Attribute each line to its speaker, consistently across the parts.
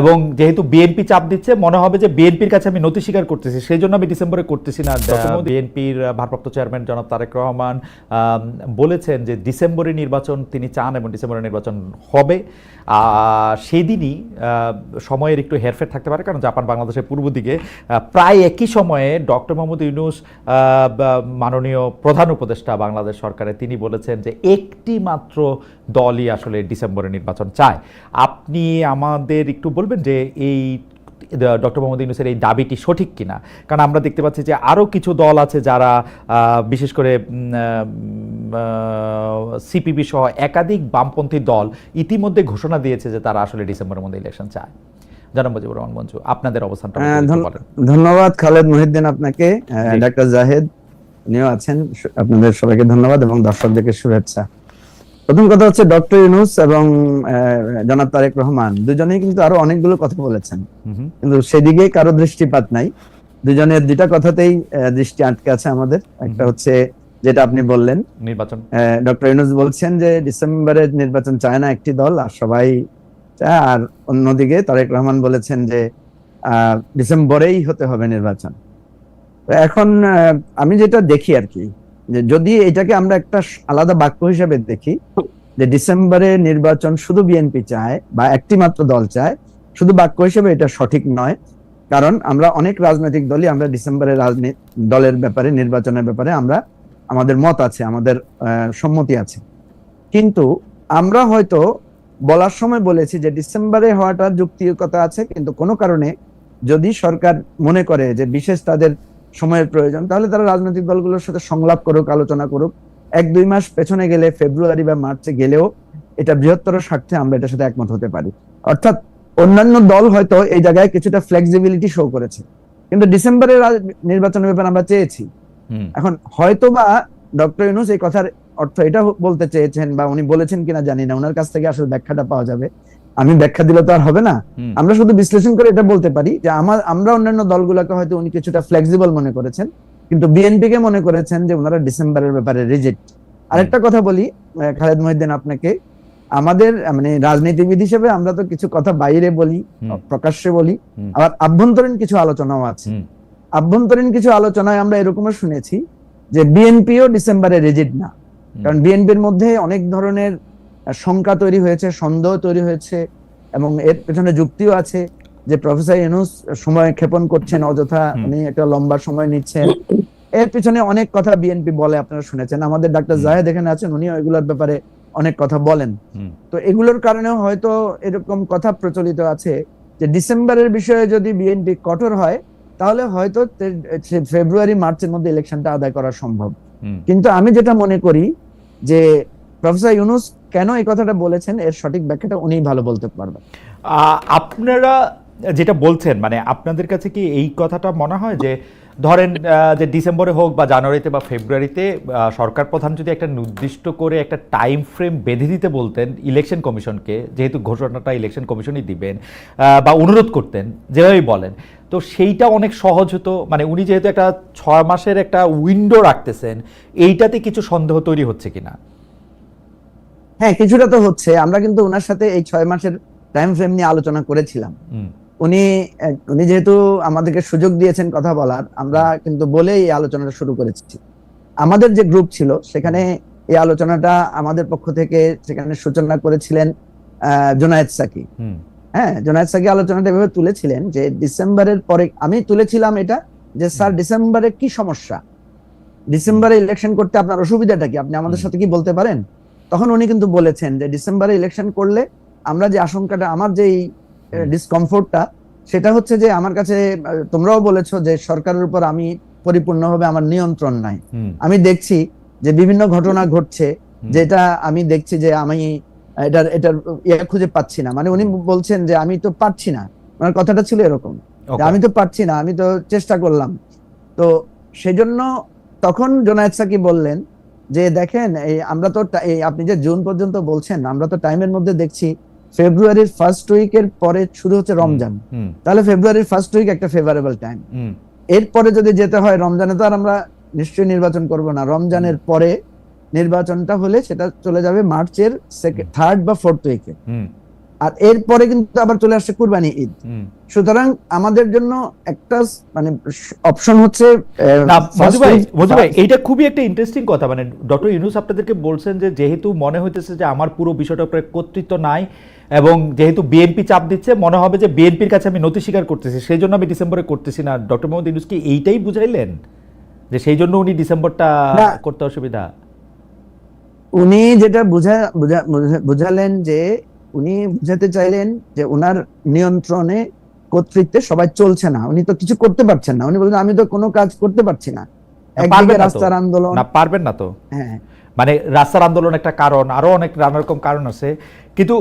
Speaker 1: এবং যেহেতু বিএনপি চাপ দিচ্ছে মনে হবে যে বিএনপির কাছে আমি নথি স্বীকার করতেছি সেই জন্য আমি ডিসেম্বরে করতেছি না। বিএনপির ভারপ্রাপ্ত চেয়ারম্যান জনাব তারেক রহমান বলেছেন যে ডিসেম্বরে নির্বাচন তিনি চান এবং ডিসেম্বরে নির্বাচন হবে। সেদিনই সময়ের একটু হেরফের থাকতে পারে কারণ জাপান বাংলাদেশের পূর্ব দিকে প্রায় একই সময়ে ডক্টর মোহাম্মদ ইউনুস মাননীয় প্রধান উপদেষ্টা বাংলাদেশ সরকারের তিনি বলেছেন যে একটি মাত্র দলই আসলে ডিসেম্বরে নির্বাচন চায়। আপনি আমাদের একটু বলবেন যে এই ডক্টর মোহাম্মদ ইউনুসের এই দাবিটি সঠিক কিনা? কারণ আমরা দেখতে পাচ্ছি যে আরও কিছু দল আছে যারা বিশেষ করে সিপিবি সহ একাধিক বামপন্থী দল ইতিমধ্যে ঘোষণা দিয়েছে যে তারা আসলে ডিসেম্বরের মধ্যে ইলেকশন চায়। জনাব মুজিবুর রহমান মঞ্জু আপনাদের অবস্থানটা বলেন।
Speaker 2: ধন্যবাদ খালেদ মহিউদ্দিন আপনাকে ডাক্তার জাহেদ উনিও আছেন আপনাদের সবাইকে ধন্যবাদ এবং দর্শকদেরকে শুভেচ্ছা। প্রথম কথা হচ্ছে ডক্টর ইউনুস এবং জনাব তারেক রহমান দুজনেই কিন্তু আরও অনেকগুলো কথা বলেছেন। কিন্তু সেদিকে কারও দৃষ্টিপাত নাই। দুজনের দুইটা কথাতেই দৃষ্টি আটকে আছে আমাদের। একটা হচ্ছে যেটা আপনি বললেন।
Speaker 1: নির্বাচন।
Speaker 2: ডক্টর ইউনুস বলছেন যে ডিসেম্বরে নির্বাচন চায় না একটি দল আর সবাই চায়। আর অন্যদিকে তারেক রহমান বলেছেন যে আহ, ডিসেম্বরেই হতে হবে নির্বাচন। তো এখন আমি যেটা দেখি আর কি যদি এটাকে আমরা একটা আলাদা বাক্য হিসেবে দেখি, যে ডিসেম্বরে নির্বাচন শুধু বিএনপি চায় বা একটি মাত্র দল চায়, শুধু বাক্য হিসেবে এটা সঠিক নয়। কারণ আমরা অনেক রাজনৈতিক দলই আমরা ডিসেম্বরের দলের ব্যাপারে, নির্বাচনের ব্যাপারে আমরা, আমাদের মত আছে, আমাদের সম্মতি আছে। কিন্তু আমরা হয়তো বলার সময় বলেছি যে ডিসেম্বরে হওয়াটা যুক্তিকতা আছে, কিন্তু কোনো কারণে যদি সরকার মনে করে যে বিশেষ তাদের সময়ের প্রয়োজন তাহলে তারা রাজনৈতিক দলগুলোর সাথে সংলাপ করুক আলোচনা করুক। এক দুই মাস পেছনে গেলে ফেব্রুয়ারি বা মার্চে গেলেও এটা বৃহত্তর স্বার্থে আমরা এটার সাথে একমত হতে পারি। অর্থাৎ অন্যান্য দল হয়তো এই জায়গায় কিছুটা ফ্লেক্সিবিলিটি শো করেছে। কিন্তু ডিসেম্বরের নির্বাচনের ব্যাপারে আমরা চেয়েছি। এখন হয়তো বা ডক্টর ইউনুস এই কথার অর্থ এটা বলতে চেয়েছেন বা উনি বলেছেন কিনা জানি না ওনার কাছ থেকে আসলে ব্যাখ্যাটা পাওয়া যাবে। আমি ব্যাখ্যা দিলে তো আর হবে না। আমরা শুধু বিশ্লেষণ করে এটা বলতে পারি যে আমার আমরা অন্যান্য দলগুলোকে হয়তো উনি কিছুটা ফ্লেক্সিবল মনে করেছেন কিন্তু বিএনপি কে মনে করেছেন যে ওনারা ডিসেম্বরের ব্যাপারে রিজেক্ট আরেকটা কথা বলি খালেদ মহিউদ্দিন আপনাকে আমাদের মানে রাজনীতিবিদ হিসেবে আমরা তো কিছু কথা বাইরে বলি প্রকাশ্যে বলি আবার আভ্যন্তরীণ কিছু আলোচনাও আছে। আভ্যন্তরীণ কিছু আলোচনায় আমরা এরকমও শুনেছি যে বিএনপিও ডিসেম্বরে রেজিড না। কারণ বিএনপির মধ্যে অনেক ধরনের শঙ্কা তৈরি হয়েছে সন্দেহ তৈরি হয়েছে এবং এর পেছনে যুক্তিও আছে যে প্রফেসর ইউনুস সময় ক্ষেপণ করছেন অযথা উনি একটা লম্বা সময় নিচ্ছেন। এর পিছনে অনেক কথা বিএনপি বলে আপনারা শুনেছেন। আমাদের ডাক্তার জাহেদ এখানে আছেন উনি এগুলোর ব্যাপারে অনেক কথা বলেন। তো এগুলোর কারণেও হয়তো এরকম কথা প্রচলিত আছে যে ডিসেম্বরের বিষয়ে যদি বিএনপি কঠোর হয় তাহলে হয়তো ফেব্রুয়ারি মার্চের মধ্যে ইলেকশনটা আদায় করা সম্ভব। কিন্তু আমি যেটা মনে করি যে প্রফেসর ইউনুস, কেন এই কথাটা বলেছেন? এর সঠিক ব্যাখ্যাটা উনিই ভালো বলতে পারবেন।
Speaker 1: আপনারা যেটা বলছেন মানে আপনাদের কাছে কি এই কথাটা মনে হয় যে, ধরেন যে ডিসেম্বরে হোক বা জানুয়ারিতে বা ফেব্রুয়ারিতে সরকার প্রধান যদি একটা নির্দিষ্ট করে একটা টাইম ফ্রেম বেঁধে দিতে বলতেন ইলেকশন কমিশনকে, যেহেতু ঘোষণাটা ইলেকশন কমিশনই দিবেন বা অনুরোধ করতেন, যেভাবেই বলেন, তো সেইটা অনেক সহজ হতো। মানে উনি যেহেতু একটা ছয় মাসের একটা উইন্ডো রাখতেছেন, এইটাতে কিছু সন্দেহ তৈরি হচ্ছে কিনা?
Speaker 2: হ্যাঁ কিছুটা তো হচ্ছে। আমরা কিন্তু ওনার সাথে এই ছয় মাসের টাইম ফ্রেম নিয়ে আলোচনা করেছিলাম। উনি উনি যেহেতু আমাদেরকে সুযোগ দিয়েছেন কথা বলার আমরা কিন্তু বলেই এই আলোচনাটা শুরু করেছি। আমাদের যে গ্রুপ ছিল সেখানে এই আলোচনাটা আমাদের পক্ষ থেকে সেখানে সূচনা করেছিলেন আহ, জোনায়েদ সাকি। হ্যাঁ জোনায়েদ সাকি আলোচনাটা এভাবে তুলেছিলেন যে ডিসেম্বরের পরে আমি তুলেছিলাম এটা যে স্যার ডিসেম্বরে কি সমস্যা? ডিসেম্বরে ইলেকশন করতে আপনার অসুবিধাটা কি? আপনি আমাদের সাথে কি বলতে পারেন? তখন উনি কিন্তু বলেছেন যে ডিসেম্বরে ইলেকশন করলে আমরা যে আশঙ্কাটা আমার যে। ডিসকমফোর্টটা সেটা হচ্ছে যে আমার কাছে তোমরাও বলেছ যে সরকারের উপর আমি পরিপূর্ণভাবে আমার নিয়ন্ত্রণ নাই। আমি দেখছি যে বিভিন্ন ঘটনা ঘটছে যেটা আমি দেখছি যে আমি এটার এটার ইয়ে খুঁজে পাচ্ছি না। মানে উনি বলছেন যে আমি তো পারছি না। ওনার কথাটা ছিল এরকম। আমি তো পারছি না আমি তো চেষ্টা করলাম। তো সেজন্য তখন জোনায়েদ সাকি বললেন যে দেখেন এই আমরা তো এই আপনি যে জুন পর্যন্ত বলছেন আমরা তো টাইমের মধ্যে দেখছি ফেব্রুয়ারির ফার্স্ট উইকের পরে শুরু হচ্ছে রমজান। তাহলে ফেব্রুয়ারির ফার্স্ট উইক একটা ফেভারেবল টাইম এরপরে যদি যেতে হয় রমজানে তো আর আমরা নিশ্চয়ই নির্বাচন করব না। রমজানের পরে নির্বাচনটা হলে সেটা চলে যাবে মার্চের থার্ড বা ফোর্থ উইকে আর এরপরে কিন্তু আবার চলে আসছে কুরবানি ঈদ। সুতরাং আমাদের জন্য একটা মানে অপশন হচ্ছে
Speaker 1: এইটা খুবই একটা ইন্টারেস্টিং কথা। মানে ডক্টর ইউনুস আপনাদেরকে বলছেন যে যেহেতু মনে হইতেছে যে আমার পুরো বিষয়টার উপরে কর্তৃত্ব নাই এবং যেহেতু বিএনপি চাপ দিচ্ছে মনে হবে যে বিএনপির কাছে আমি নথি স্বীকার করতেছি। সেই জন্য আমি ডিসেম্বরে করতেছি না। ডক্টর মোহাম্মদ ইউনুস কি এইটাই বুঝাইলেন? যে সেই জন্য উনি ডিসেম্বরটা করতে অসুবিধা?
Speaker 2: উনি যেটা বুঝা- বুঝালেন যে উনি বুঝাতে চাইলেন যে ওনার নিয়ন্ত্রণে কর্তৃত্বে সবাই চলছে না। উনি তো কিছু করতে পারছেন না। উনি বলছেন আমি তো কোনো কাজ করতে পারছি না। একদিকে। রাস্তার আন্দোলন
Speaker 1: না পারবেন না তো।
Speaker 2: হ্যাঁ।
Speaker 1: মানে রাস্তার আন্দোলন একটা কারণ আরও অনেক নানা রকম কারণ আছে। কিন্তু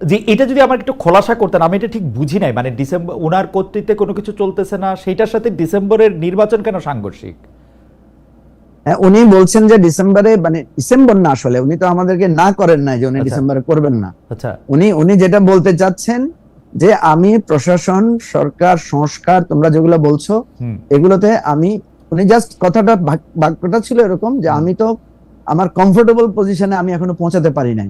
Speaker 1: যে এটা যদি আমার একটু খোলাসা করতেন আমি এটা ঠিক বুঝি নাই। মানে ডিসেম্বর ওনার কর্তৃত্বে কোনো কিছু চলতেছে না সেটার সাথে ডিসেম্বরের নির্বাচন কেন সাংঘর্ষিক?
Speaker 2: উনি বলছেন যে ডিসেম্বরে মানে ডিসেম্বর না আসলে উনি তো আমাদেরকে না করেন না যে উনি
Speaker 1: আচ্ছা।
Speaker 2: ডিসেম্বরে করবেন না।
Speaker 1: আচ্ছা।
Speaker 2: উনি উনি যেটা বলতে চাচ্ছেন যে আমি প্রশাসন সরকার সংস্কার তোমরা যেগুলো বলছো এগুলোতে আমি উনি জাস্ট কথাটা বাক- বাক্যটা ছিল এরকম যে আমি তো আমার কমফোর্টেবল পজিশনে আমি এখনও পৌঁছাতে পারি নাই।